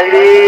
Bye.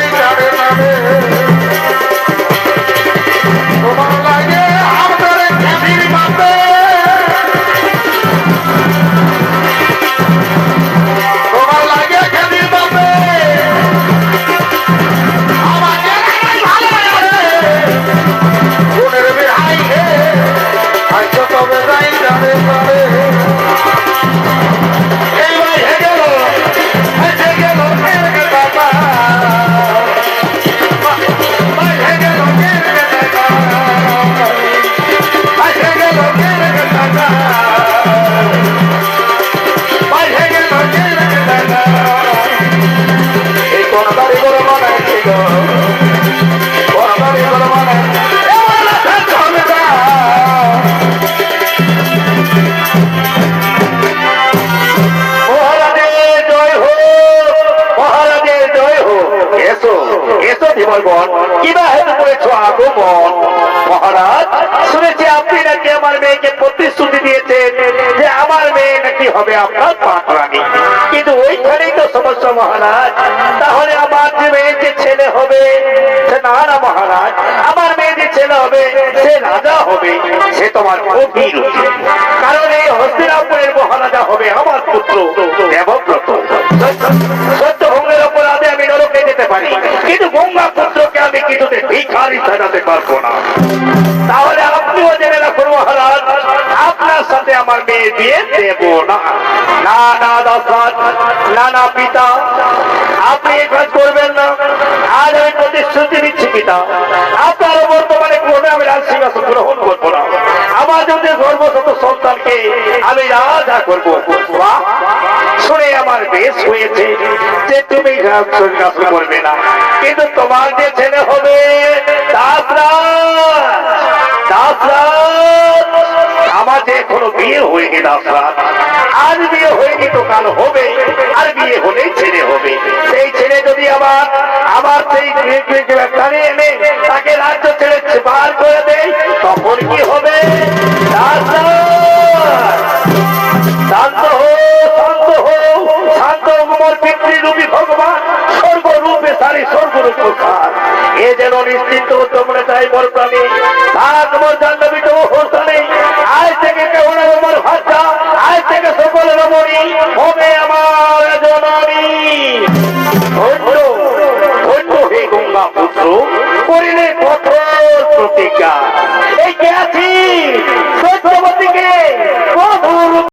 আমার মেয়েকে প্রতিশ্রুতি দিয়েছেন যে আমার মেয়ে নাকি হবে আপনার কিন্তু ওইখানেই তো সমস্যা, মহারাজ। তাহলে আমার যে মেয়ে ছেলে হবে, সে না মহারাজ। আমার মেয়ে যে ছেলে হবে, সে রাজা হবে। সে তোমার গভীর কারণ এই হস্তিনাপুরের মহারাজা হবে আমার পুত্র, দেবব্রত। না। তাহলে আপনিও জেনে রাখুন মহারাজ, আপনার সাথে আমার মেয়ে বিয়ে দেব না। না না দশরথ না না, পিতা, আপনি এ কাজ করবেন না। আজ আমি প্রতিশ্রুতি দিচ্ছি, পিতা। আপনার বর্তমানে কোনো আমি রাজ সিংহাসন গ্রহণ করব না। আমার যদি সর্বশত সন্তানকে আমি রাজা করব। আমার বেশ হয়েছে যে তুমি রাজ করবে না। কিন্তু তোমার যে ছেলে হবে আমার যে এখনও বিয়ে হয়নি দাসরাজ, আর বিয়ে হয়নি তো কাল হবে, আর বিয়ে হলেই ছেলে হবে। সেই ছেলে যদি আমার আমার সেই স্থানে যেন নিশ্চিন্ত তোমরা চাই বল প্রাণী। আর তোমার জাহ্নবী তো হোসানি আজ থেকে কেউ না ভাষা আজ থেকে সকলে রমণী হবে আমার জননী। পুত্র, করিলে কঠোর প্রতিজ্ঞা। এই কে আছি